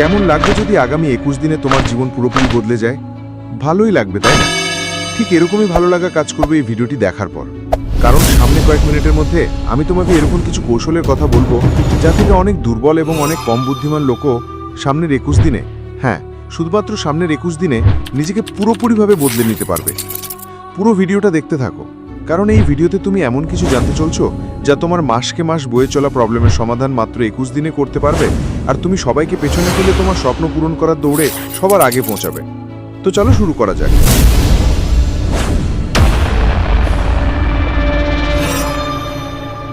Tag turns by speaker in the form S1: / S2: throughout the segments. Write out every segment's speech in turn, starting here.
S1: কেমন লাগবে যদি আগামী একুশ দিনে তোমার জীবন পুরোপুরি বদলে যায়? ভালোই লাগবে, তাই না? ঠিক এরকমই ভালো লাগা কাজ করবে এই ভিডিওটি দেখার পর। কারণ সামনে কয়েক মিনিটের মধ্যে আমি তোমাকে এরকম কিছু কৌশলের কথা বলব যা থেকে অনেক দুর্বল এবং অনেক কম বুদ্ধিমান লোকও সামনের একুশ দিনে হ্যাঁ শুধুমাত্র সামনের একুশ দিনে নিজেকে পুরোপুরিভাবে বদলে নিতে পারবে। পুরো ভিডিওটা দেখতে থাকো। কারণ এই ভিডিওতে তুমি এমন কিছু জানতে চলছো যা তোমার মাসকে মাস বয়ে চলা প্রবলেমের সমাধান মাত্র একুশ দিনে করতে পারবে আর তুমি সবাইকে পেছনে ফেলে তোমার স্বপ্ন পূরণ করার দৌড়ে সবার আগে পৌঁছাবে। তো চলো শুরু করা যাক।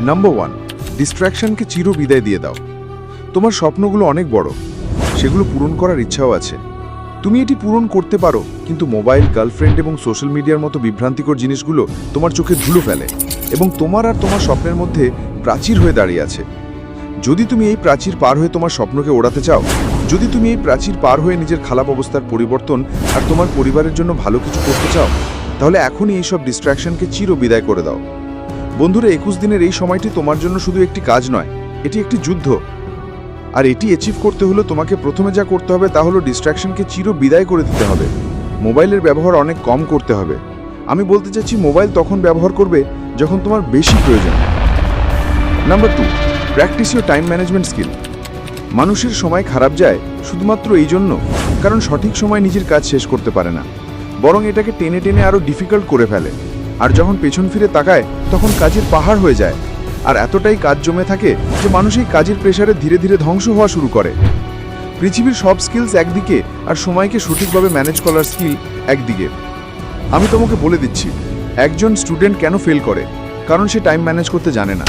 S1: নাম্বার ওয়ান ডিস্ট্র্যাকশনকে চির বিদায় দিয়ে দাও। তোমার স্বপ্নগুলো অনেক বড়, সেগুলো পূরণ করার ইচ্ছাও আছে। তুমি এটি পূরণ করতে পারো, কিন্তু মোবাইল, গার্লফ্রেন্ড এবং সোশ্যাল মিডিয়ার মতো বিভ্রান্তিকর জিনিসগুলো তোমার চোখে ধুলো ফেলে এবং তোমার আর তোমার স্বপ্নের মধ্যে প্রাচীর হয়ে দাঁড়িয়ে আছে। যদি তুমি এই প্রাচীর পার হয়ে তোমার স্বপ্নকে ওড়াতে চাও, যদি তুমি এই প্রাচীর পার হয়ে নিজের খারাপ অবস্থার পরিবর্তন আর তোমার পরিবারের জন্য ভালো কিছু করতে চাও, তাহলে এখনই এইসব ডিস্ট্র্যাকশনকে চির বিদায় করে দাও। বন্ধুরা, একুশ দিনের এই সময়টি তোমার জন্য শুধু একটি কাজ নয়, এটি একটি যুদ্ধ। আর এটি অ্যাচিভ করতে হলে তোমাকে প্রথমে যা করতে হবে তা হলো ডিস্ট্র্যাকশনকে চির বিদায় করে দিতে হবে। মোবাইলের ব্যবহার অনেক কম করতে হবে। আমি বলতে চাচ্ছি মোবাইল তখন ব্যবহার করবে যখন তোমার বেশি প্রয়োজন। Number two practice your time management skill মানুষের সময় খারাপ যায় শুধুমাত্র এই জন্য, কারণ সঠিক সময় নিজের কাজ শেষ করতে পারে না। বরং এটাকে টেনে টেনে আরও ডিফিকাল্ট করে ফেলে। আর যখন পেছন ফিরে তাকায়, তখন কাজের পাহাড় হয়ে যায়। আর এতটাই কাজ জমে থাকে যে মানুষ এই কাজের প্রেশারে ধীরে ধীরে ধ্বংস হওয়া শুরু করে। পৃথিবীর সব স্কিলস একদিকে আর সময়কে সঠিকভাবে ম্যানেজ করার স্কিল একদিকে। আমি তোমাকে বলে দিচ্ছি, একজন স্টুডেন্ট কেন ফেল করে? কারণ সে টাইম ম্যানেজ করতে জানে না।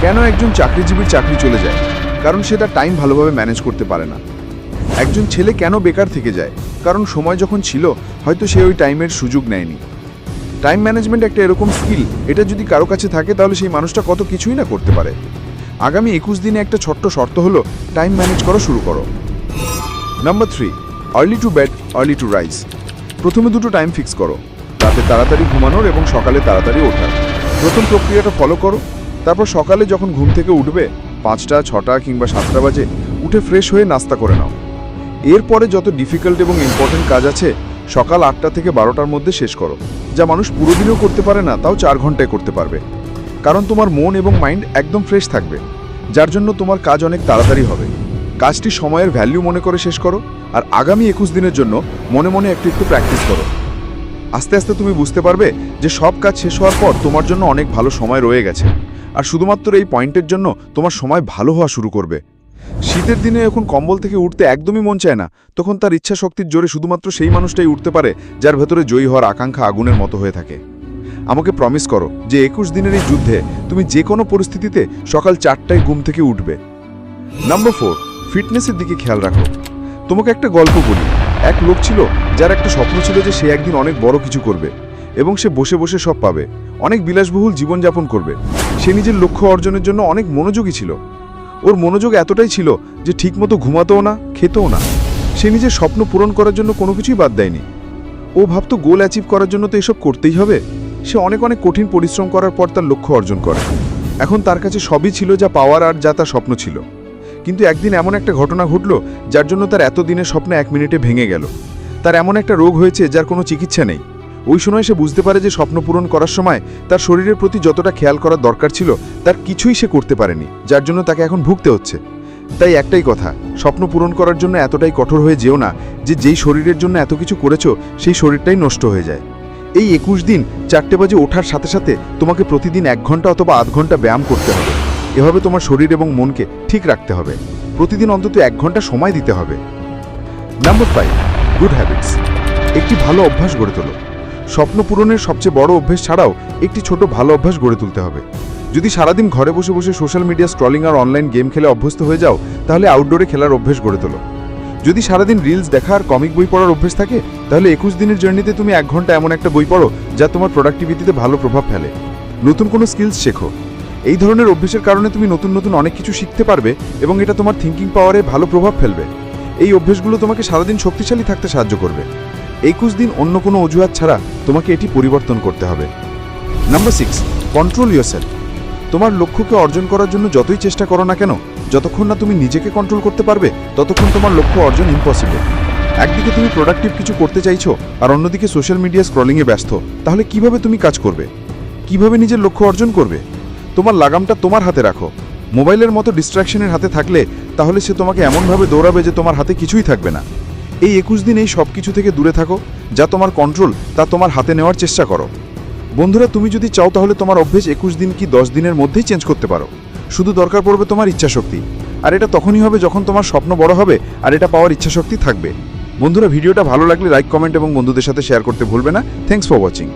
S1: কেন একজন চাকরিজীবীর চাকরি চলে যায়? কারণ সে তার টাইম ভালোভাবে ম্যানেজ করতে পারে না। একজন ছেলে কেন বেকার থেকে যায়? কারণ সময় যখন ছিল, হয়তো সে ওই টাইমের সুযোগ নেয়নি। টাইম ম্যানেজমেন্ট একটা এরকম স্কিল এটা যদি কারও কাছে থাকে তাহলে সেই মানুষটা কত কিছুই না করতে পারে। আগামী একুশ দিনে একটা ছোট্ট শর্ত হলো টাইম ম্যানেজ করা শুরু করো। Number three early to bed early to rise প্রথমে দুটো টাইম ফিক্স করো। রাতে তাড়াতাড়ি ঘুমানোর এবং সকালে তাড়াতাড়ি ওঠার প্রথম প্রক্রিয়াটা ফলো করো। তারপর সকালে যখন ঘুম থেকে উঠবে, পাঁচটা, ছটা কিংবা সাতটা বাজে, উঠে ফ্রেশ হয়ে নাস্তা করে নাও। এরপরে যত ডিফিকাল্ট এবং ইম্পর্টেন্ট কাজ আছে সকাল আটটা থেকে বারোটার মধ্যে শেষ করো। যা মানুষ পুরো দিনেও করতে পারে না, তাও চার ঘন্টায় করতে পারবে। কারণ তোমার মন এবং মাইন্ড একদম ফ্রেশ থাকবে, যার জন্য তোমার কাজ অনেক তাড়াতাড়ি হবে। কাজটি সময়ের ভ্যালু মনে করে শেষ করো, আর আগামী একুশ দিনের জন্য মনে মনে একটু একটু প্র্যাকটিস করো। আস্তে আস্তে তুমি বুঝতে পারবে যে সব কাজ শেষ হওয়ার পর তোমার জন্য অনেক ভালো সময় রয়ে গেছে, আর শুধুমাত্র এই পয়েন্টের জন্য তোমার সময় ভালো হওয়া শুরু করবে। শীতের দিনে এখন কম্বল থেকে উঠতে একদমই মন চায় না। তখন তার ইচ্ছা শক্তির জোরে শুধুমাত্র সেই মানুষটাই উঠতে পারে, যার ভেতরে জয়ী হওয়ার আকাঙ্ক্ষা আগুনের মতো হয়ে থাকে। আমাকে প্রমিস করো যে একুশ দিনের এই যুদ্ধে তুমি যে কোনো পরিস্থিতিতে সকাল চারটায় ঘুম থেকে উঠবে। নাম্বার ফোর ফিটনেসের দিকে খেয়াল রাখো। তোমাকে একটা গল্প বলি। এক লোক ছিল যার একটা স্বপ্ন ছিল যে সে একদিন অনেক বড় কিছু করবে এবং সে বসে বসে সব পাবে। অনেক বিলাসবহুল জীবনযাপন করবে। সে নিজের লক্ষ্য অর্জনের জন্য অনেক মনোযোগী ছিল। ওর মনোযোগ এতটাই ছিল যে ঠিকমতো ঘুমাতেও না, খেতেও না। সে নিজের স্বপ্ন পূরণ করার জন্য কোনো কিছুই বাদ দেয়নি। ও ভাবতো গোল অ্যাচিভ করার জন্য তো এসব করতেই হবে। সে অনেক অনেক কঠিন পরিশ্রম করার পর তার লক্ষ্য অর্জন করে। এখন তার কাছে সবই ছিল যা পাওয়ার আর যা তার স্বপ্ন ছিল। কিন্তু একদিন এমন একটা ঘটনা ঘটল যার জন্য তার এত দিনের স্বপ্ন এক মিনিটে ভেঙে গেল। তার এমন একটা রোগ হয়েছে যার কোনো চিকিৎসা নেই। ওই সময় সে বুঝতে পারে যে স্বপ্ন পূরণ করার সময় তার শরীরের প্রতি যতটা খেয়াল করার দরকার ছিল, তার কিছুই সে করতে পারেনি, যার জন্য তাকে এখন ভুগতে হচ্ছে। তাই একটাই কথা, স্বপ্ন পূরণ করার জন্য এতটাই কঠোর হয়ে যেও না যে যেই শরীরের জন্য এত কিছু করেছ, সেই শরীরটাই নষ্ট হয়ে যায়। এই একুশ দিন চারটে বাজে ওঠার সাথে সাথে তোমাকে প্রতিদিন এক ঘণ্টা অথবা আধ ঘণ্টা ব্যায়াম করতে হবে। এভাবে তোমার শরীর এবং মনকে ঠিক রাখতে হবে। প্রতিদিন অন্তত এক ঘণ্টা সময় দিতে হবে। নাম্বার ফাইভ গুড হ্যাবিটস একটি ভালো অভ্যাস গড়ে তোলো। স্বপ্ন পূরণের সবচেয়ে বড় অভ্যেস ছাড়াও একটি ছোট ভালো অভ্যাস গড়ে তুলতে হবে। যদি সারাদিন ঘরে বসে বসে সোশ্যাল মিডিয়া স্ক্রলিং আর অনলাইন গেম খেলে অভ্যস্ত হয়ে যাও, তাহলে আউটডোরে খেলার অভ্যেস গড়ে তোলো। যদি সারাদিন রিলস দেখা আর কমিক বই পড়ার অভ্যেস থাকে, তাহলে একুশ দিনের জার্নিতে তুমি এক ঘণ্টা এমন একটা বই পড়ো যা তোমার প্রোডাক্টিভিটিতে ভালো প্রভাব ফেলে। নতুন কোনো স্কিলস শেখো। এই ধরনের অভ্যেসের কারণে তুমি নতুন নতুন অনেক কিছু শিখতে পারবে এবং এটা তোমার থিঙ্কিং পাওয়ারে ভালো প্রভাব ফেলবে। এই অভ্যেসগুলো তোমাকে সারাদিন শক্তিশালী থাকতে সাহায্য করবে। একুশ দিন অন্য কোনো অজুহাত ছাড়া তোমাকে এটি পরিবর্তন করতে হবে। নাম্বার সিক্স কন্ট্রোল ইয়োরসেলফ তোমার লক্ষ্যকে অর্জন করার জন্য যতই চেষ্টা করো না কেন, যতক্ষণ না তুমি নিজেকে কন্ট্রোল করতে পারবে, ততক্ষণ তোমার লক্ষ্য অর্জন ইম্পসিবল একদিকে তুমি প্রোডাক্টিভ কিছু করতে চাইছো, আর অন্যদিকে সোশ্যাল মিডিয়া স্ক্রলিংয়ে ব্যস্ত, তাহলে কীভাবে তুমি কাজ করবে? কীভাবে নিজের লক্ষ্য অর্জন করবে? তোমার লাগামটা তোমার হাতে রাখো। মোবাইলের মতো ডিস্ট্রাকশনের হাতে থাকলে, তাহলে সে তোমাকে এমনভাবে দৌড়াবে যে তোমার হাতে কিছুই থাকবে না। এই একুশ দিন এই সব কিছু থেকে দূরে থাকো, যা তোমার কন্ট্রোল তা তোমার হাতে নেওয়ার চেষ্টা করো। বন্ধুরা, তুমি যদি চাও তাহলে তোমার অভ্যেস একুশ দিন কি দশ দিনের মধ্যেই চেঞ্জ করতে পারো। শুধু দরকার পড়বে তোমার ইচ্ছাশক্তি। আর এটা তখনই হবে যখন তোমার স্বপ্ন বড় হবে, আর এটা পাওয়ার ইচ্ছাশক্তি থাকবে। বন্ধুরা, ভিডিওটা ভালো লাগলে লাইক কমেন্ট এবং বন্ধুদের সাথে শেয়ার করতে ভুলবে না। Thanks for watching